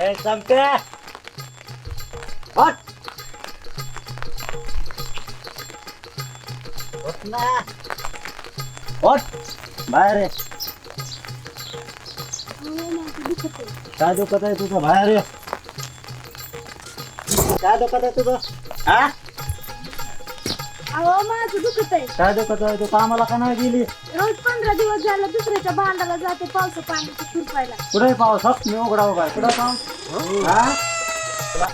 ए चमके हट होत ना हट बाहेर ये काय दुखत आहे तुझं बाहेर ये काय दुखत आहे तुझं हा अहो माझं दुखत आहे काय दुखत आहे तू कामाला का नाही गेली रोज पंधरा दिवस झालं दुसऱ्याच्या भांडाला जाते पावसा पाण्याची खुरपायला कुठे पाऊस? हक मी उघडा उघा कुठं काम हा?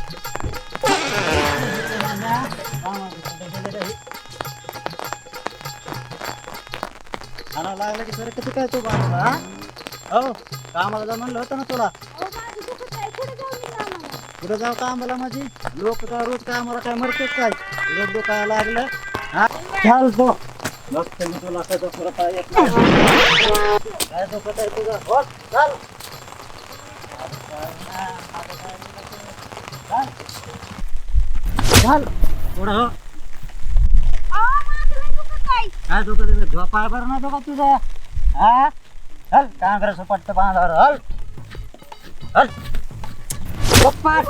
खाना लागलं की सर किती काय तू बाळाला हा? हो कामाला जा म्हणलं होतं ना तुला? अहो माझं दुखत आहे कुठे जाऊ मी कामाला कुठं जाऊ कामाला माझी? लोक काय रोज कामाला काय मरतेच काय? रोज दुखायला लागलं. हा. चाल तो बघते मी तुला येत काय दुखत तुझं हो चाल. चाल काय झोपाय बरं नाही दुखत तुझा? हा? हल कांग्रेस पट्ट बांधावर हल. हल. उपट.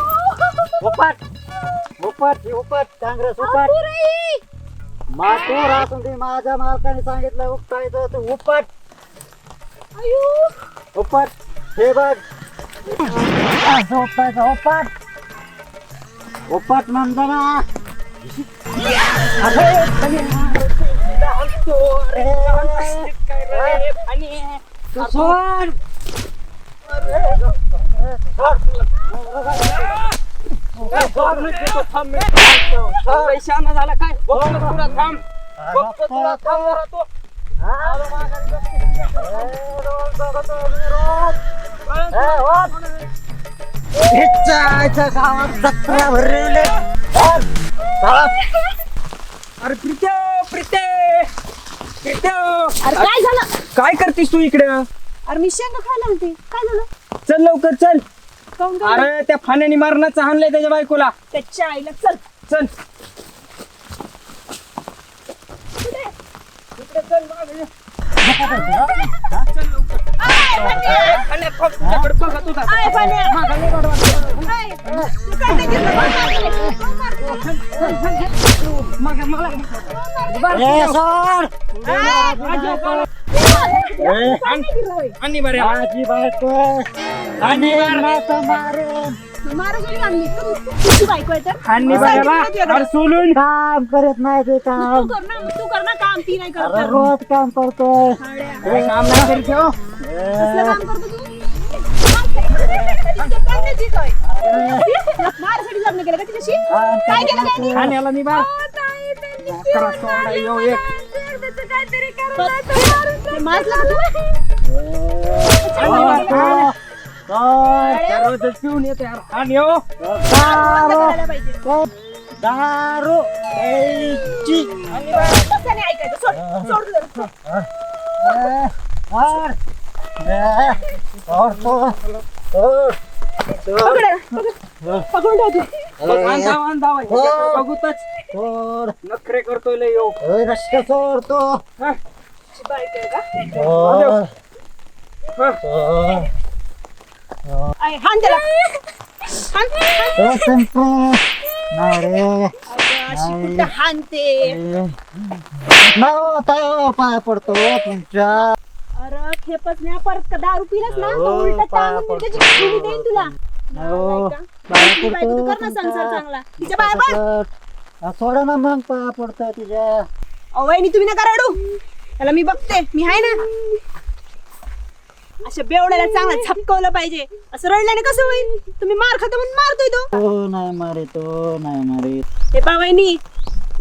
उपट. उपट उपट काँग्रेस उपट असून ते माझ्या मालकाने सांगितलं उपटायचं तू उपट अयो उपट हे बघ असं उपटायचं उपट उपट म्हणजे ना अरे, खाली रे. तू सोड. पैशाना झाला काय बघतो तुला थांब बघतो तुला थांब जरा तो गावात जत्रा भरले अरे प्रीत्या प्रीत्या प्रीत्या अरे काय झालं? काय करतेस तू इकडे? अरे मी शेंगा खायला होती. काय झालं? चल लवकर चल. काऊन अरे त्या फाण्याने मारण्याचं हाणलंय त्याच्या बायकोला त्याच्या आईला चल चल कुठे? इकडे चल मागे. चल लवकर फाण्या, बघ, तुझ्याकडे बघा तुझा आय पाण्या. आय, तू काय नाही घेतलं? कोण मारलं? मागे मला ए, सोड. ए, आणि बरे माझी बायको आणि नातं मारेन. तू मारू गेली आणली. तू- तू- तुझी बायको आहे तर? आणि बऱ्याला अरे सोलून काम करत नाही ते तू काम कर ना तू कर ना काम ती नाही करत अरे. रोज काम. काय काम नाही करीत हो. कसलं काम करतो तू? सोय. मारासाठी लग्न केलं का तिच्याशी? काय केलं अहो, ताई, त्यांनी करा सोडा येऊ एक काहीतरी पिऊन येते यार आणि हो दारू दारू प्यायची. ऐकायचं. ए, पकडून ठेव हो. बघूतच. नखरे करतोय लय यो. ए, रस्ते ताव पाय पडतो तुमच्या. अरे खेपच नाही परत का दारू पिलास ना? उलट देईन तुला. हो, नाही का? पाया तुझी बायको तू पडतो कर ना संसार तुमचा. चांगला. तिच्या बाय बघ. हा, सोडा ना मग पाया पडतोय तुम्ही नका रडू. त्याला मी बघते. मी आहे ना. अशा बेवड्याला चांगला झपकवलं पाहिजे. असं रडल्याने कसं होईल? तुम्ही मार खाता म्हणून मारतोय तो. तो नाही मारे तो नाही मारे हे पा वहिनी.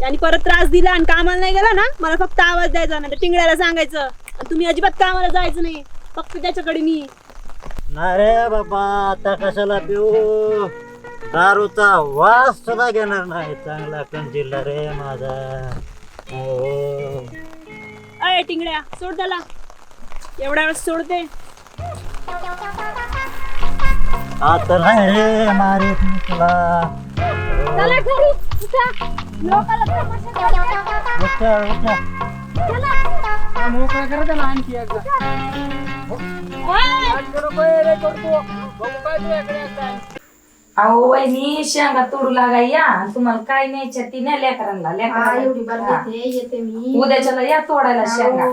यांनी परत त्रास दिला आणि कामाला नाही गेला ना? मला फक्त आवाज द्यायचा नाही तर टिंगड्याला सांगायचं. आणि तुम्ही अजिबात कामाला जायचं नाही. फक्त त्याच्याकडे मी. नाही रे बाबा आता कशाला पिऊ दारूचा वास सुद्धा घेणार नाही चांगला कंजिल्ला रे माझा हो. अय टिंगड्या सोड त्याला एवढ्या वेळेस सोडते आता नाही रे मारीत मी तुला चला घरी उठा. लोकाला तमाशा करायचा. उठा, उठा. चला मोकळा करा त्याला आणखी एकदा अहो वहिनी शेंगा तोडू लागा या. तुम्हाला काय न्यायच्या ती नाही लेकरांना. हा एवढी लेकरांना बार हा. येते येते मी. उद्याच्याला या तोडायला शेंगा.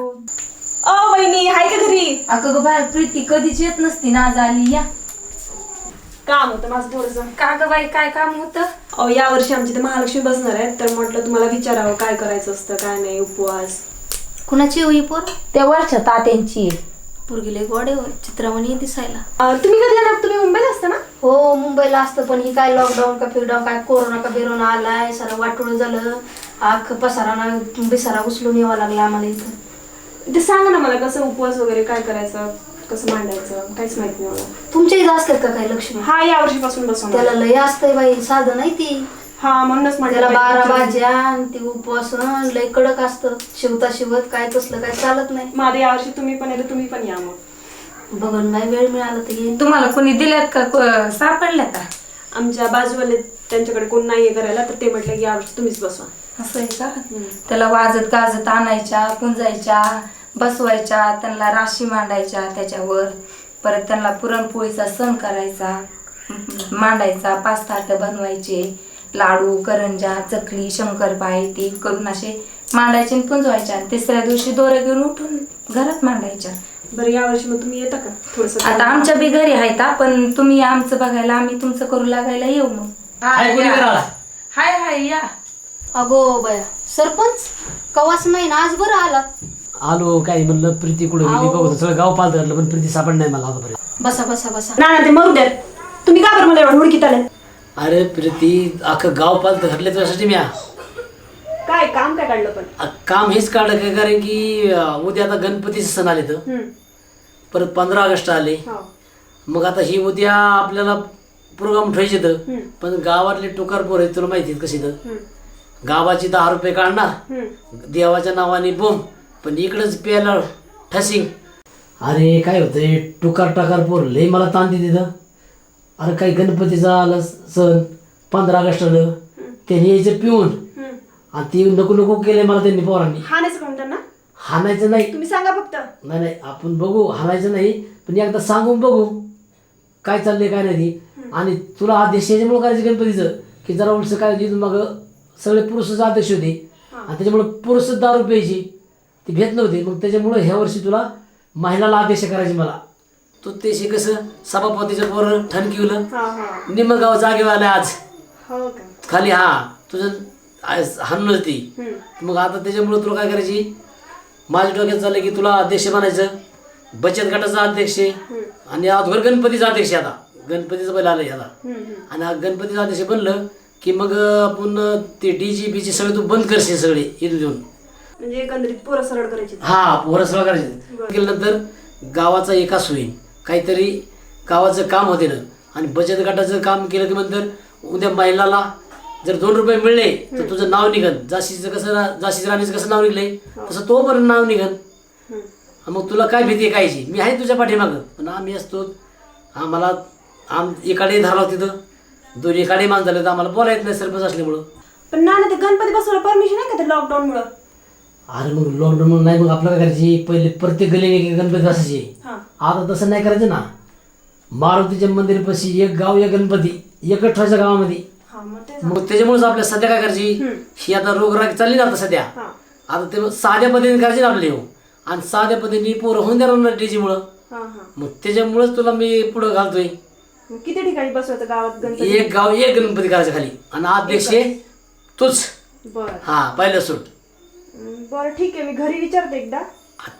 अ वहिनी हाय का घरी? अगं गं बाय प्रीती कधीच येत नसती ना आज आली या. काम होतं माझं थोडस. का ग बाई काय काम होतं? अहो या वर्षी आमची ते महालक्ष्मी बसणार आहेत तर म्हटलं तुम्हाला विचारावं काय करायचं असतं काय नाही उपवास. कुणाची होई पोर? त्या वरच्या तात्यांची पोरगीले गोडे होय दिसायला. तुम्ही कधी येणार? तुम्ही मुंबईला असता ना? हो मुंबईला असतं पण ही काय लॉकडाऊन का फिरडाऊन काय कोरोना का बिरोना आलाय सारं वाटोळ झालं. आख पसाराना बिसारा उचलून यावं लागला आम्हाला इथं. ते सांगा ना मला कसं उपवास वगैरे काय करायचं कसं मांडायचं काहीच माहीत नाही मला. तुमच्या इथं असतात का काय लक्ष्मी? हा या वर्षीपासून बसवणार. त्याला लय असतंय बाई साधं नाही ती. हा म्हणूनच त्याला बारा भाज्या आणि ती उपवास लय कडक असतं. शिवता शिवत काय तसलं काय चालत नाही. माझ्या या वर्षी तुम्ही पण येते तुम्ही पण या मग. बघून नाही वेळ मिळाला तर येईन. तुम्हाला कोणी दिल्यात का? को- सापडल्या का? आमच्या बाजूवाले त्यांच्याकडे कोण नाहीये करायला तर ते म्हटलं की यावर्षी तुम्हीच बसवा. असं आहे का? त्याला वाजत गाजत आणायच्या पुंजायच्या बसवायच्या त्यांना राशी मांडायच्या त्याच्यावर. परत त्यांना पुरणपोळीचा सण करायचा मांडायचा पाच ताटं बनवायचे. लाडू करंजा चकली शंकरपाळे ते करून असे मांडायचे आणि पुंजवायच्या आणि तिसऱ्या दिवशी दोरे घेऊन उठून घरात मांडायच्या. बरं या वर्षी मग तुम्ही येता का? थोडस आता आमच्या बी घरी आहेत हा, पण तुम्ही आमचं बघायला आम्ही तुमचं करू लागायला येऊ मग. हाय, कोणी? हाय हाय या. अगो बया सरपंच कवाच नाही ना आज बरं आला. आलो काय म्हणलं प्रीती कुठे गेली. बघतो सगळं गाव पालत घातलं पण प्रीती सापड नाही मला आतापर्यंत. बसा बसा बसा. ना ना ते मरू द्या. तुम्ही का बरं मला एवढं हुडकीत आले अरे प्रीती अख्खं गाव पालत घातलं तुझ्यासाठी मी आ. काय काम काय काढलं पण आ, काम हेच काढलं काय कारण की अं, उद्या आता गणपतीचे सण आले तर हम्म. परत पंधरा ऑगस्ट आले हो. मग आता ही उद्या आपल्याला प्रोग्राम ठेवायचे तर हम्म. पण गावातले टोकार पोर आहेत तुला माहिती आहेत कशी तर हम्म. गावाची दहा रुपये काढणार हम्म. देवाच्या नावाने बोंब पण इकडंच प्यायला ठसिंग अरे काय होतंय टुकार टाकार पोर लय मला ताण देते तिथं अरे काही गणपतीचा आला सण पंधरा ऑगस्ट आलं त्यांनी यायचं पिऊन. आणि ती नको नको केलंय मला त्यांनी पोरांनी. हाणायचं का त्यांना? हाणायचं नाही. तुम्ही सांगा फक्त. नाही नाही आपण बघू. हाणायचं नाही पण एकदा सांगून बघू. काय चाललंय काय नाही ती. आणि तुला अध्यक्ष याच्यामुळे करायचं गणपतीचं की जरा उलसं काय होती मग सगळे पुरुषच अध्यक्ष होते. आणि त्याच्यामुळे पुरुषच दारू प्यायची. ती भेट नव्हती मग त्याच्यामुळे ह्या वर्षी तुला महिलाला अध्यक्ष करायची मला. तो त्याशी कसं सभापतीचं पोर ठणकिवलं. हा हा. निम्म गाव जागेवर आलं आज. हो का? खाली हा तुझं हाणूनच ती हम्म. मग आता त्याच्यामुळे तुला काय करायची? माझ्या डोक्यात चाललं की तुला अध्यक्ष बनायचं. बचत गटाचा अध्यक्ष. आणि अगोदर गणपतीचा अध्यक्ष आता. गणपतीचं पहिला आलं आता. हम्म, हम्म. आणि हा गणपतीचा अध्यक्ष बनलं की मग आपण ते डी जी बीची सगळे तू बंद करशील सगळे इथून देऊन. म्हणजे एकंदरीत पोरं सरळ करायची. हा पोरं सगळं करायचं. केल्यानंतर गावाचा एकाच होईल. काहीतरी गावाचं काम होते ना. आणि बचत गटाचं काम केलं की नंतर उद्या महिलाला जर दोन रुपये मिळले तर तुझं नाव निघन. जाशीचं कसं जाशीचं राणीचं कसं नाव निघलंय? तसं तो पण नाव निघन. मग तुला काय भीती आहे कायची मी आहे तुझ्या पाठीमागं. पण आम्ही असतो आम्हाला आम एकाडे धरला तिथं. दोन एकाडे मान झाले तर आम्हाला बोलायचं नाही सरपंच असल्यामुळं. पण ना ते गणपती बसवायला परमिशन आहे का ते लॉकडाऊन मुळे? अरे मग लॉकडाऊन नाही मग आपलं काय करायची. पहिले प्रत्येक गली गणपती असायची हा. आता तसं नाही करायचं ना. मारुतीच्या मंदिरापाशी एक गाव एक गणपती एकच ठेवायचं गावामध्ये. हा मग ते मग त्याच्यामुळेच आपल्या सध्या काय करायची? ही आता रोगराग चालली ना आता सध्या. हा. आता ते साध्या पद्धतीने करायची ना आपले आणि साध्या पद्धतीने पोरं होऊन देणार ना डीजीमुळं हा हा. मग त्याच्यामुळेच तुला मी पुढं घालतोय. मग किती ठिकाणी बसवायचं गावात गणपती? एक गाव एक गणपती करायचं खाली. आणि अध्यक्ष तूच. बर. हा पहिलं सूट. बर ठीक आहे. मी घरी विचारते एकदा.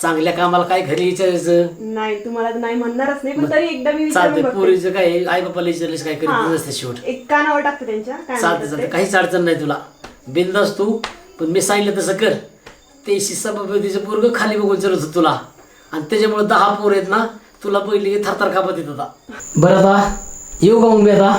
चांगल्या कामाला काय घरी विचारायचं? नाही तुम्हाला नाही म्हणणारच नाही पण तरी एकदा मी विचारून चालतंय बघते. पोरीचं काय आई बापाला विचारलीस काय हा. करीत नसते शेवट. एक कानावर टाकते त्यांच्या काय चालते म्हणतात चालते. काहीच अडचण नाही तुला. बिंदास तू पण मी सांगितलं तसं कर. ते सभापतीचं पोरग खाली बघून विचारत होतं तुला. आणि त्याच्यामुळे दहा पोर आहेत ना तुला पहिली थरथर कापत येत होता बरं आता येऊ का मग मी आता?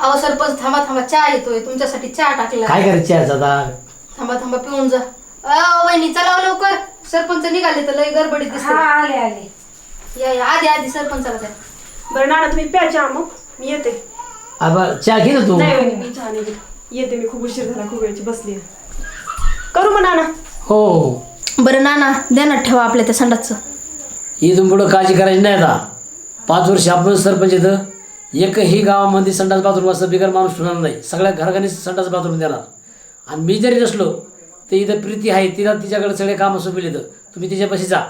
अहो सरपंच थांबा थांबा चहा येतोय. तुमच्यासाठी चहा टाकला. काय करायची आज आता? थांबा थांबा पिऊन जा. अहो वहिनी चला हो लवकर. सरपंच निघाले तर लय गडबडीत हा दिसते आले आले. या या आधी आधी सरपंचाला द्या. बरं नाना तुम्ही प्या चहा मग. मी येते. आबा चहा घे ना तू. नाही वहिनी, मी चहा नाही घेत. येते मी खूप उशीर झाला खूप वेळची बसली करू मग नाना. हो हो. बरं नाना द्या ना ठेवा आपल्या त्या संडासचं. इथून पुढं काळजी करायची नाही आता. पाच वर्ष आपण सरपंच इथं. एकही गावामध्ये संडास बाथरूम असं बिगर माणूस ठेवणार नाही. सगळ्या घराघरांनी संडास बाथरूम देणार आणि मी जरी नसलो तर इथं प्रीती आहे तिला तिच्याकडे सगळे कामं सोपविले इथं तुम्ही तिच्यापाशी जा.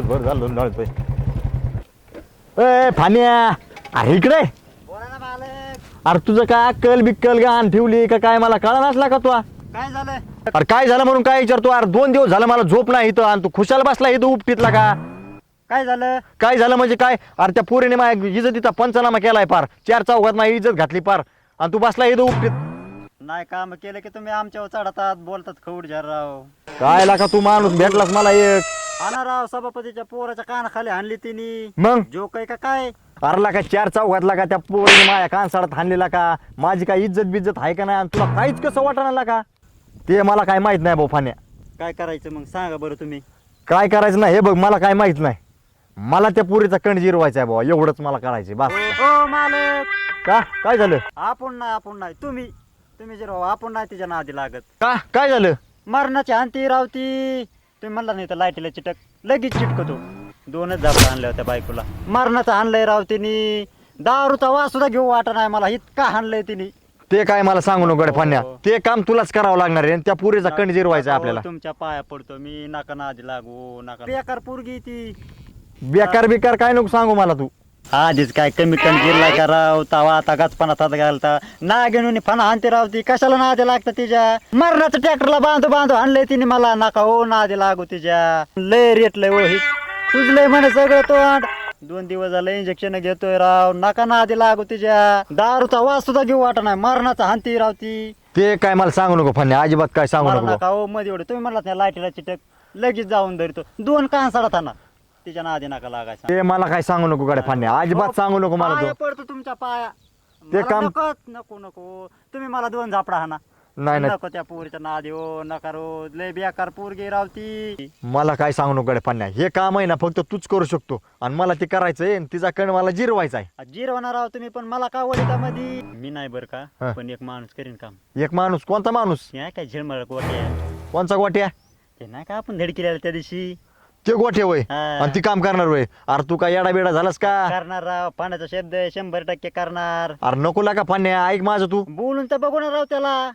दिवसभर झालं लोंढाळतोय ए फान्या अरे इकडे. बोला ना मालक अरे तुझं काय अक्कल बिक्कल गाण ठेवली का काय मला कळा नसला का तू काय झालं? अरे काय झालं म्हणून काय विचारतो? अरे दोन दिवस झालं मला झोप नाही इथं आणि तू खुशाल बसला इथं उपटीतला का? काय झालं? काय झालं म्हणजे काय? अरे त्या पोरीने माझ्या इज्जतीचा पंचनामा केलाय पार. चार चौघात माझी इज्जत घातली पार. आणि तू बसला इथं उपटीत. नाही काम केलं की तुम्ही आमच्यावर चढतात बोलतात खवड झार राव काय लाका तू माणूस भेटलास मला एक? आणा राव सभापतीच्या पोराच्या कानाखाली आणली तिने. मग? जो काय का काय? अरला का चार चौघातला का त्या पोरीने माझ्या कानसाडात हाणलेला का? माझी काय इज्जत बिज्जत आहे का नाही? आणि तुला काहीच कसं वाटणार का? ते मला काय माहीत नाही भाऊ फान्या काय करायचं मग? सांगा बरं तुम्ही. काय करायचं नाही हे बघ मला काय माहीत नाही. मला त्या पुरीचा कण जिरवायचा आहे बाबा एवढंच मला करायचं बस. हो मालक! का? काय झालं? आपण नाही आपण नाही. तुम्ही तुम्ही जर आपण नाही तिच्या नादी लागत. का? काय झालं? मरणाची अंती रावती. तुम्ही म्हणला नाही तर लाईटीला चिटक. लगेच चिटकतो. दोनच झापडं आणल्या होत्या बायकोला. मरणाचं आणलंय राव तिने. दारूचा वास सुद्धा घेऊ वाटत नाही मला. इतका हाणलंय तिने. ते काय मला सांगू नको गड्या फान्या ते काम तुलाच करावं लागणार आहे आणि त्या पुरीचा कण जिरवायचा आहे आपल्याला. हो, तुमच्या पाया पडतो. मी नका नादी लागू नका बेकार पोरगी ती. बेकार बेकार काय नको सांगू मला तू. आधीच काय कमी कण गिरलाय का राव तवा आता गचपणा हात घालता. ना घेऊन फणा आणते राव ती. कशाला नादी लागतं तिच्या? मरणाचं ट्रॅक्टरला बांधू बांधू आणलंय तिने मला. नका हो नादी लागू तिच्या. लय रेटलंय हो ही सुजलंय म्हणे सगळं तोंड. दोन दिवस झालं इंजेक्शन घेतोय राव. नका नादी लागू तिच्या. दारूचा वास सुद्धा घेऊ वाटत नाही. मरणाचा हानती राव ती. ते काय मला सांगू नको फान्या अजिबात काय सांगू मला नको. नका हो मध्ये एवढं. तुम्ही म्हणलात नाही लाईटीला चिटक. लगेच जाऊन धरतो. दोन कान सडताना तिच्या नादी नका लागायचा. ते मला काय सांगू नको गड्या फान्या अजिबात सांगू नको मला पाया तू पडतो तुमच्या पाया. ते मला काम- नकोच, नको नको. तुम्ही मला दोन झापडा हाना नाही नाही. नको त्या पोरीच्या नादी हो नका रो. लय बेकार पोरगी रावती मला काय सांगू नको गड्या फान्या हे काम आहे ना फक्त तूच करू शकतो. आणि मला ते करायचंय आणि तिचा कण मला जिरवायचा आहे. जिरवणार राव तुम्ही पण मला का वळिता मध्ये मी नाही बर हा. का पण एक माणूस करीन काम. एक माणूस? कोणता माणूस? हे आहे काय झिरमळ गोटे कोणचा गोट्या? ते नाही का आपण धड केलेलं त्या दिवशी? ते गोठे वय. हा. आणि ती काम करणार वय. अरे तू काय येडा बेडा झालास का? करणार राव. पाण्याचा शब्द आहे, शंभर टक्के करणार. अरे नको लागा फान्या ऐक माझं तू. बोलून तर बघू ना राव त्याला.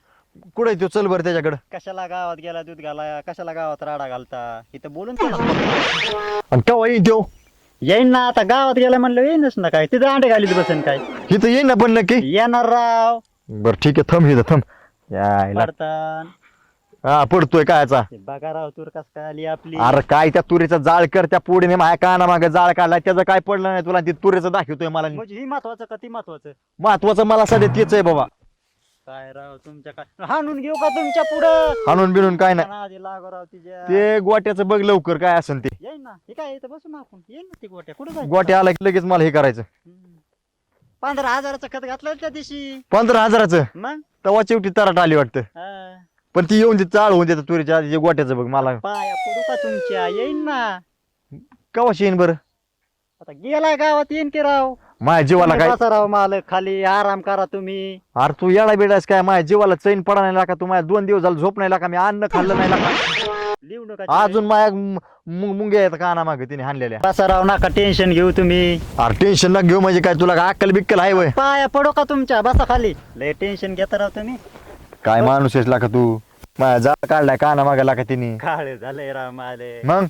कुठे तो? चल बरं त्याच्याकडं. कशाला गावात गेला दूध घाला कशाला गावात राडा घालता? इथं बोलून आणि केव्हा येईन त्यो येईन ना आता गावात गेला म्हणलं येईनच ना काय. तिथं अंडे घालीत बसेन काय. इथं येईन ना पण नक्की? येणार राव. बरं ठीक आहे. थांब इथं थांब. यायला पडतान. हा पडतोय कायचा ते बघा राव तूर कस काय आली आपली. अरे काय त्या तुरीचा जाळ कर त्या पुढे माझ्या काना मागे जाळ काढला त्याचं काय पडलं नाही तुला ती तुरीचं दाखवतोय मला म्हणजे ही महत्वाचं का ती महत्वाचं? महत्वाचं मला सध्या तेच आहे बाबा. काय राव तुमच्या काय हाणून घेऊ का तुमच्या पुढं? हाणून बिनून काय नाही. आधी लागो राव तिच्या. ते गोट्याचं बघ लवकर काय असेल ते. ना हे काय इथं बसू ना आपण ना ती गोट्या. कुठं जायचं? गोट्या आला की लगेच मला हे करायचं. हम्म. पंधरा हजाराचं खत घातलं त्या दिवशी. पंधरा हजाराचं? मग? तेव्हा शेवटी तराट आली वाटतं. हा. पण ती येऊन चाळ होऊन देतं तुरीच्या आधी गोट्याचं बघ मला. पाया पडू का तुमच्या? येईन ना. कवाशी येईन बरं? आता गेलाय गावात येईन की राव? माझ्या जीवाला काय बसा राव मालक खाली आराम करा तुम्ही. अरे तू येडा बेडास काय? माझ्या जीवाला चैन पडा नाही लाका तू माझ्या दोन दिवस झालं झोप नाही लाका मी अन्न खाल्लं नाही लिहू नका अजून माझ्या मु- मुंग्या आहेत काना मागे तिने हाणलेल्या? बसा राव नका टेन्शन घेऊ तुम्ही. अरे टेन्शन न घेऊ म्हणजे काय? तुला काय अक्कल बिक्कल आहे वय. पाया पडो का तुमच्या? बसा खाली. लय टेन्शन घेता राव तुम्ही. काय माणूस आहेस लाका तू? जाळ काढलाय काना मागे लाका तिने. काळे झालंय राव माले. मग?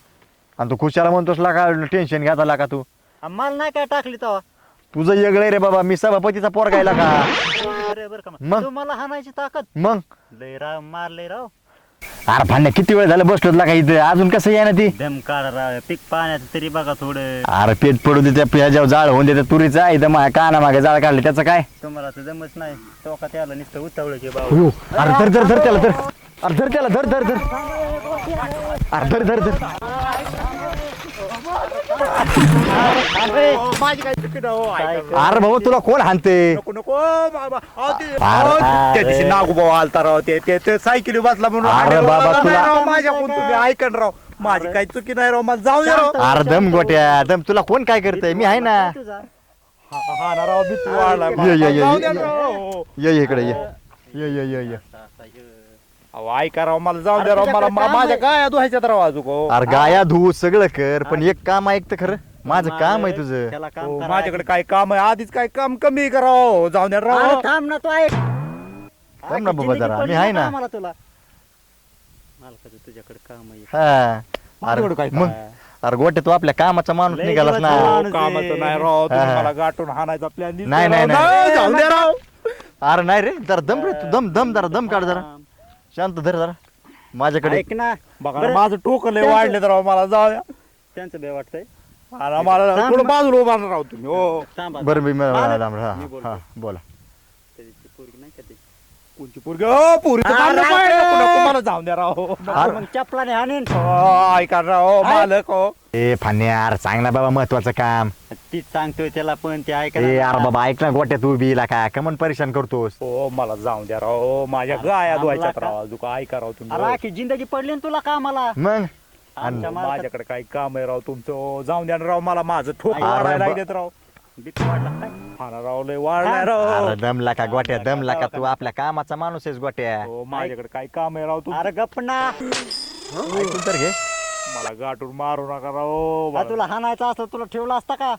आणि तू खुशाला म्हणतोस लाका टेन्शन घ्यायचा लाका तू. मला नाही काय टाकली तेव्हा तुझं येगळे रे बाबा मी सभापतीचा पोर गायला का बरं का मग? तुम्हाला हाणायची ताकद. मग? लय राव मारले राव. अरे भांड्या किती वेळ झालं बसलो का इथं? अजून कसं आहे ना ती? दम काढ राव पीक पाण्याचं तरी बघा थोडं. अरे पेट पडू दे त्या ह्याच्यावर जाळ होऊन देते तुरीचा. इथं माझ्या काना मागे जाळ काढले त्याचं काय? तुम्हाला तर जमच नाही. तो का त्याला नुसतं उतावलं की बाबा. अरे धर धर त्याला धर. अरे धर त्याला धर धर धर. अरे धर धर धर. अरे भाऊ तुला कोण हानते नको नको बाबा अहो, ते- अरे, अहो, त्या दिवशी अरे. नागोबा आलता राव ते ते- ते सायकली बसला म्हणून अरे बाबा, तुला- नाही राव माझ्याकडून तुम्ही ऐकन राव. माझी काही चुकी नाही राव मला जाऊ राव. अरे दम गोट्या दम. तुला कोण काय करतय? मी आहे ना. हा हा ना राव मी तू वाढलाय ये, ये, ये, जाऊ द्या ये. राव. ये ये इकडे ये. ये ये ये ये. अहो ऐका राव मला जाऊ द्या राव मला मा- माझ्या काय धुवायच्यात राव अजून हो. अरे गाया धू सगळं कर पण एक काम ऐक तर खरं. माझं काम आहे तुझं. त्याला काम हो, करा. माझ्याकडे काय काम आहे? आधीच काय काम कमी करावं जाऊ द्या अरे राव. थांब ना तू ऐक. थांब ना बाबा जरा. मी आहे ना. मला तुला? मालकाचं तुझ्याकडे काम आहे. हा. माझ्याकडे अरे काय मग काय? अरे गोट्या तू आपल्या कामाचा माणूस लय निघालास ना. हो, माणूस कामाचं आहे. नाही राव. तुम्ही हा. मला गाठून हाणायचा प्लॅन नाही, नाही, नाही. जाऊ द्या राव. अरे नाही रे जरा दम रे तू. दम दम जरा दम काढ जरा. शांत धर जरा. माझ्याकडे. ऐक ना बघा बरं. माझं टोकं लय त्यांचं- वाढले राव मला जाऊ द्या. त्यांचं बे वाटतंय. मला थांब. थोडं बाजूला उभा राहा राव तुम्ही? हो. थांबा बरं मी मला- हा. हा बोला त्याची पोरगी नाही का ती? कोणची पोरगी? हो पोरीचं अरे, अरे. नको, नको, मला जाऊन द्या राव. अरे मग चपलाने हाणीन हो, ऐका राव मालक हो. ए फान्या यार सांग ना बाबा महत्वाचं काम. तीच सांगतोय त्याला पण ते ए ऐकायला यार बाबा ऐक ना गोट्या तू बीला का? कमन परेशान करतोस. हो मला जाऊन द्या राव. माझ्या अरे, गाया धुवायच्यात? राव अजून काय ऐका राव तुम्ही. अरे आखी जिंदगी पडली ना तुला कामाला? मग? आमच्या हो, मालकात माझ्याकडे काही काम आहे राव तुमचं. हो, जाऊन द्या ना राव मला माझं ठोक अरे, वाढायला बा- लागलेत राव. भीती वाटला काय? हा ना राव लय वाढलाय राव अरे दमला का गोट्या दमला का तू आपल्या कामाचा माणूस आहेस गोट्या. हो माझ्याकडे काही काम आहे राव तू? अरे गप्प ना. ऐकून तर घे. मला गाठून मारू नका राव हा, तुला हाणायचं असतं तुला ठेवलं असता का?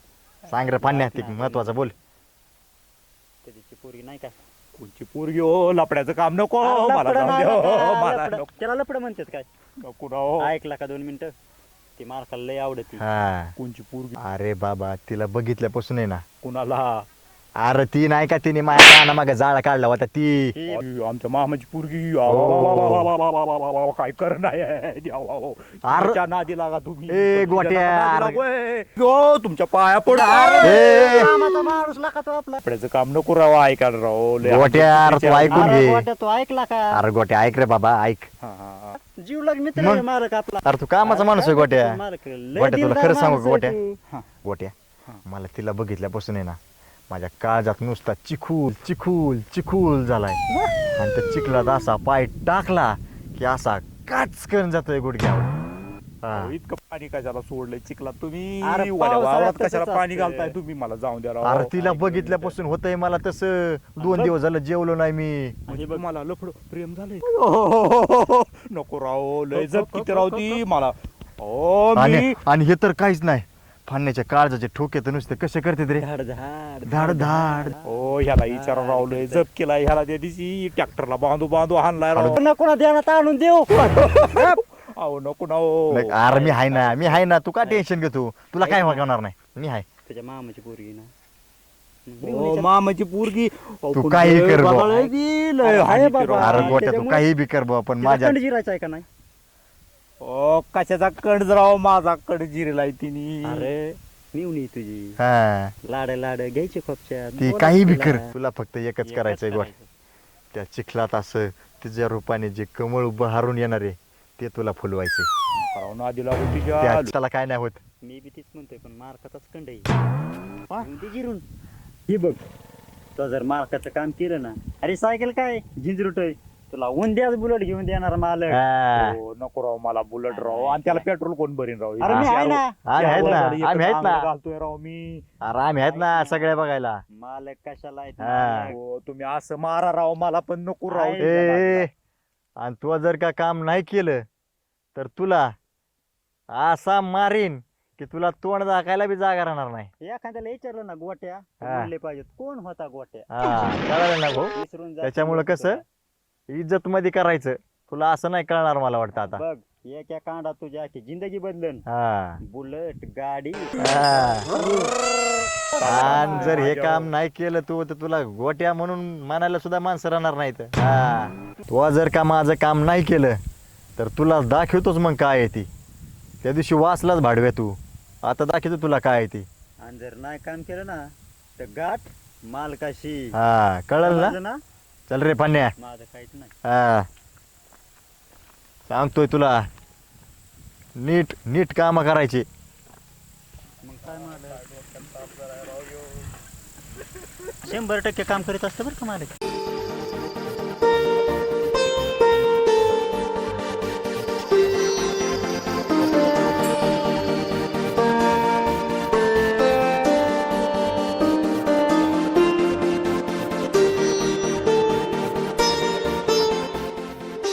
सांग रे ते महत्वाचं बोल. त्याची पोरगी नाही का? कोणची पोरगी हो? लपड्याचं काम नको हो, मला जाऊन द्या नाही हो, का? मला लफडं. नको. त्याला लपड म्हणतात काय? नको हो. ऐकला का दोन मिनिटं? ती मालकाला लय आवडती. हा. कोणची पोरगी अरे बाबा तिला बघितल्यापासून आहे ना. कुणाला? अरे ती नाही का तिने माझ्या काना मागे जाळा काढला होता ती आमच्या मामाची पोरगी हो. काय कर नाही अरे. तुमच्या नादी लागा तुम्ही ए, गोट्या. नादी लागू, ए. हो तुमच्या पाया पड ए कामाचा माणूस ला का तो आपला काम नको राव ऐका ना राव लय गोट्या, अरे तू ऐकून अरे घे तू ऐकला का अरे गोट्या ऐक रे बाबा ऐक हा, हा, हा. जीवलग मित्र मग? आहे मालक आपला अरे तू कामाचा माणूस आहे गोट्या मालक लय गोट्या तुला दिलदार खरं सांगू माणूस आहे गोट्या तू. गोट्या मला तिला बघितल्यापासून आहे ना माझ्या काळजात नुसता चिखूल चिखूल चिखूल झालाय. आणि त्या चिखलात असा पाय टाकला की असा काच करून जातोय गुडघ्यावर. हा. इतकं पाणी कशाला सोडलंय चिखलात तुम्ही? अरे, वाड्या पावसाळ्यात वावरात तसंच कशाला पाणी. घालताय तुम्ही? मला जाऊन द्या राव. अरे तिला बघितल्यापासून होतंय मला तसं. दोन दिवस झालं जेवलो नाही मी. म्हणजे मला लफड. प्रेम झालंय. नको राव लय जप किती राव ती मला. ओ आणि मी आणि हे तर काहीच नाही. फाण्याच्या काळजाचे ठोके तर नुसते कसे करते रे? धाड धाड धाड धाड ओ ह्याला विचार राव लय जप केलाय ह्याला त्या दिवशी. ट्रॅक्टरला बांधू बांधू हाणलाय राव. कोणा कोणा ध्यानात आणून देऊ. अहो नको ना हो नाही, अरे मी हाय ना मी हाय ना. तू का टेन्शन घेतो? तुला काय होणार नाही? मी हाय. त्याच्या मामाची पोरगी ना. ओ, मामाची पोरगी. अहो, तू पण काही लय कर बुवा. बाबा लय ती, लय हाय बाबा. अरे गोट्या तू त्याच्यामुळे- काही बी कर बुवा, पण माझ्या माझ्या जिरायचं आहे का नाही? ओ कशाचा कण राव माझा कण जिरलाय तिने. अरे ये तुझी. हा. लाड लाड घ्यायची खोपच्या. ती काही बी कर. तुला फक्त एकच करायचंय गोट त्या चिखलात असं तिच्या रूपाने जे कमळ बहारून येणार आहे ते तुला फुलवायचे. त्याला काय नाही होत. मी बी तीच म्हणतोय पण मार्काचाच कंड आहे. जिरून. ही बघ. तो जर मार्काचं काम केलं ना अरे सायकल काय? झिंजरूट आहे तुला उंद्याच बुलेट घेऊन देणार मालक हा. हो, नको राव मला बुलेट राव आणि त्याला पेट्रोल कोण भरीन राव अरे मी आहे ना आम्ही आहेत ना यावर आम्ही आहेत चांगलं ना घालतोय राव मी अरे आम्ही आहेत ना सगळे बघायला मालक कशाला आहेत हा. मालक? हो, तुम्ही असं मारा राव मला पण नको राव. ए आणि तू जर का काम नाही केलं तर तुला असा मारीन की तुला तोंड दाखायला बी जागा राहणार नाही एखाद्याला विचारलं ना गोट्या हा. म्हणले पाहिजेत कोण होता गोट्या हा कळालं ना भाऊ विसरून त्याच्यामुळं. कसं? इज्जत मध्ये करायचं. तुला असं नाही कळणार मला वाटतं आता. बघ एका कांडात तुझ्या आखी जिंदगी बदलन. हा. बुलेट गाडी. हा. आणि जर हे काम नाही केलं तू तर तुला गोट्या म्हणून म्हणायला सुद्धा माणसं राहणार नाहीत. हा. तू जर का माझं काम नाही केलं तर तुला दाखवतोच मग काय आहे ती. त्या दिवशी वाचलाच भाडव्या तू. आता दाखवतो तुला काय आहे ती. आणि जर नाही काम केलं ना तर गाठ मालकाशी. हा कळल ना? समजलं ना? चल रे पान्या माझं काहीच नाही. हा. सांगतोय तुला. नीट नीट काम करायचे. मग काय मला शंभर टक्के काम करीत असतं बरं का मालक?